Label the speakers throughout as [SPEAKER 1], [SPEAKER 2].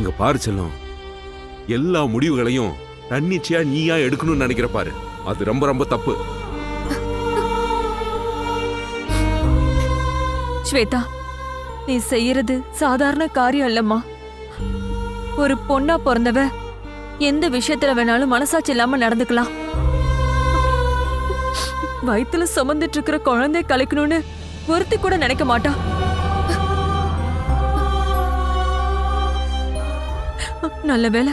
[SPEAKER 1] இங்க பாரு செல்லம். எல்லா முடிவுகளையும் தன்னிச்சையா நீயா எடுக்கணும்னு நினைக்கிற பாரு. அது ரொம்ப ரொம்ப தப்பு.
[SPEAKER 2] ஸ்வேதா நீ செய்யறது சாதாரண காரியம் இல்லம்மா ஒரு பொண்ணா பிறந்தவ எந்த விஷயத்துல வேணாலும் மனசாட்சி இல்லாம நடந்துக்கலாம். வயிற்றுல சுமந்துட்டு இருக்கிற குழந்தை கலைக்கணும்னு ஒருத்தி கூட நினைக்க மாட்டா. நல்ல வேளை.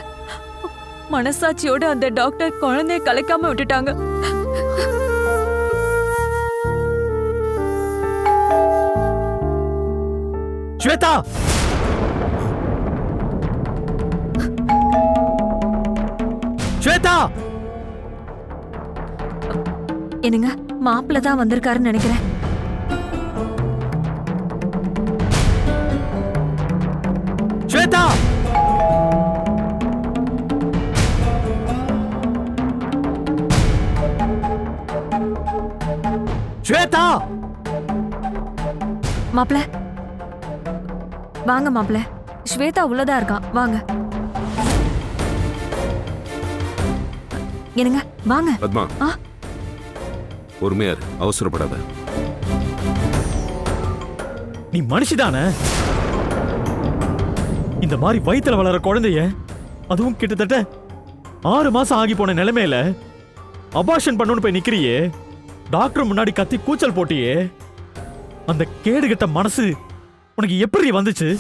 [SPEAKER 2] மனசாட்சியோட அந்த டாக்டர் குழந்தைய கலைக்காம விட்டுட்டாங்க.
[SPEAKER 3] ஸ்வேதா! ஸ்வேதா!
[SPEAKER 2] என்னங்க மாப்பிள்ள தான் வந்திருக்காருன்னு நினைக்கிறேன்.
[SPEAKER 3] ஸ்வேதா!
[SPEAKER 2] மாப்பிள வாங்க மாப்பிள ஸ்வேதா உள்ளதா இருக்கா? வாங்க. என்னங்க? வாங்க.
[SPEAKER 1] பத்மா.
[SPEAKER 2] ஆ.
[SPEAKER 1] பொறுமையா இரு. அவசரப்படாத.
[SPEAKER 3] நீ மனுஷிதானே? இந்த மாதிரி வயித்துல வளர குழந்தைய அதுவும் கிட்டத்தட்ட ஆறு மாசம் ஆகி போன நிலைமையில அபார்ஷன் பண்ணணும்னு போய் நிக்கிறியே. டாக்டர் முன்னாடி கத்தி கூச்சல் போட்டியே. அந்த கேடுகட்ட மனசு உனக்கு எப்படி வந்துச்சு?